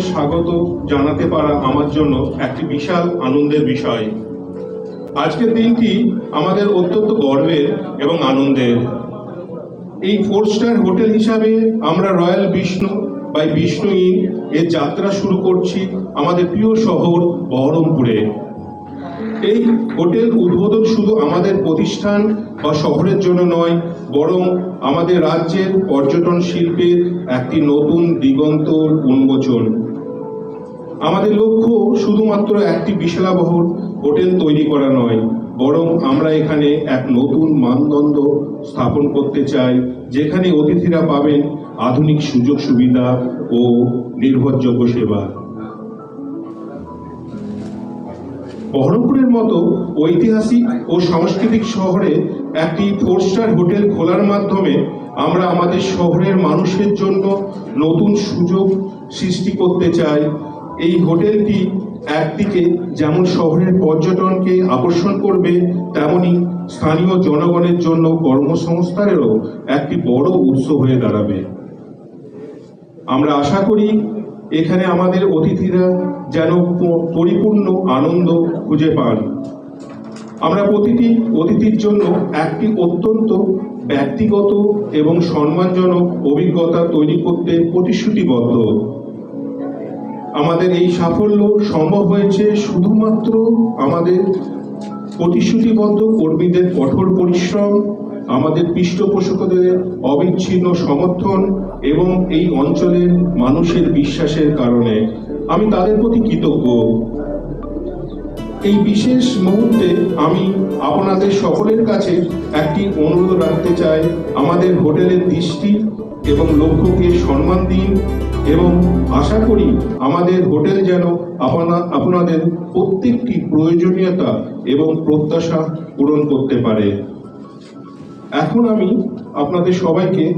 স্বাগত জানাতে পারা আমার জন্য একটি বিশাল আনন্দের বিষয়। আজকের দিনটি আমাদের অত্যন্ত গর্বের এবং আনন্দের। এই ফোর স্টার হোটেল হিসাবে আমরা royal Vishnu by Vishnu inn এর যাত্রা শুরু করছি আমাদের প্রিয় শহর বহরমপুরে। এই হোটেল উদ্বোধন শুধু আমাদের প্রতিষ্ঠান বা শহরের জন্য নয়, বরং আমাদের রাজ্যের পর্যটন শিল্পের একটি নতুন দিগন্ত উন্মোচন। আমাদের লক্ষ্য শুধুমাত্র একটি বিশালাবহ হোটেল তৈরি করা নয়, বরং আমরা এখানে এক নতুন মানদণ্ড স্থাপন করতে চাই, যেখানে অতিথিরা পাবেন আধুনিক সুযোগ সুবিধা ও নির্ভরযোগ্য সেবা। বহরমপুরের মতো ঐতিহাসিক ও সাংস্কৃতিক শহরে একটি ফোর স্টার হোটেল খোলার মাধ্যমে আমরা আমাদের শহরের মানুষের জন্য নতুন সুযোগ সৃষ্টি করতে চাই এই হোটেলটি একদিকে যেমন শহরের পর্যটনকে আকর্ষণ করবে, তেমনি স্থানীয় জনগণের জন্য কর্মসংস্থানেরও একটি বড় উৎস হয়ে দাঁড়াবে। আমরা আশা করি এখানে আমাদের অতিথিরা যেন পরিপূর্ণ আনন্দ খুঁজে পান। আমরা প্রতিটি অতিথির জন্য একটি অত্যন্ত ব্যক্তিগত এবং সম্মানজনক অভিজ্ঞতা তৈরি করতে প্রতিশ্রুতিবদ্ধ। আমাদের এই সাফল্য সম্ভব হয়েছে শুধুমাত্র আমাদের প্রতিশ্রুতিবদ্ধ কর্মীদের কঠোর পরিশ্রম, আমাদের পৃষ্ঠপোষকদের অবিচ্ছিন্ন সমর্থন এবং এই অঞ্চলের মানুষের বিশ্বাসের কারণে আমি তাদের প্রতি কৃতজ্ঞ। এই বিশেষ মুহূর্তে আমি আপনাদের সকলের কাছে একটি অনুরোধ রাখতে চাই। আমাদের হোটেলের দৃষ্টি এবং লক্ষ্যকে সম্মান দিন এবং আশা করি আমাদের হোটেল যেন আপনা আপনাদের প্রত্যেকটি প্রয়োজনীয়তা এবং প্রত্যাশা পূরণ করতে পারে। এখন আমি আপনাদের সবাইকে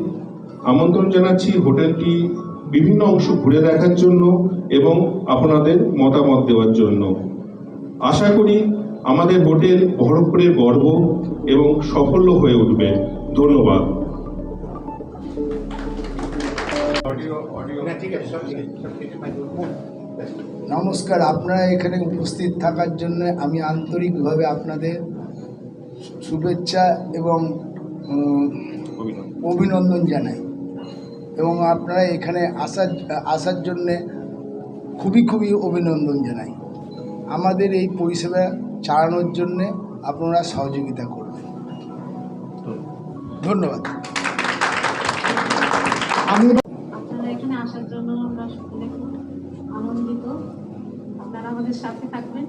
আমন্ত্রণ জানাচ্ছি হোটেলটি বিভিন্ন অংশ ঘুরে দেখার জন্য এবং আপনাদের মতামত দেওয়ার জন্য। আশা করি আমাদের হোটেল বহরমপুরের গর্ব এবং সাফল্য হয়ে উঠবে। ধন্যবাদ। নমস্কার আপনারা এখানে উপস্থিত থাকার জন্য আমি আন্তরিকভাবে আপনাদের শুভেচ্ছা এবং অভিনন্দন। জানাই। এবং আপনারা এখানে আসার আসার জন্যে খুবই খুবই অভিনন্দন জানাই। আমাদের এই পরিষেবা চালানোর জন্যে আপনারা সহযোগিতা করবেন। ধন্যবাদ। আমি আসার জন্য আমরা সকলে খুব আনন্দিত আপনারা আমাদের সাথে থাকবেন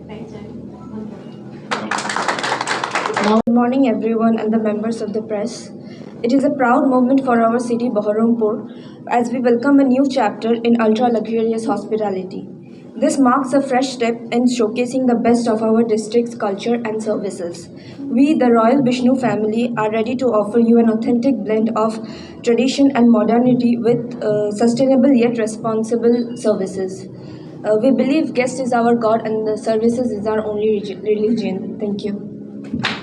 এটাই চাই Good morning, everyone, and the members of the press. It is a proud moment for our city, Baharampur, as we welcome a new chapter in ultra luxurious hospitality. This marks a fresh step in showcasing the best of our district's culture and services. We, the Royal Vishnu family, are ready to offer you an authentic blend of tradition and modernity with uh, sustainable yet responsible services. Uh, we believe guest is our God and the services is our only religion. Thank you.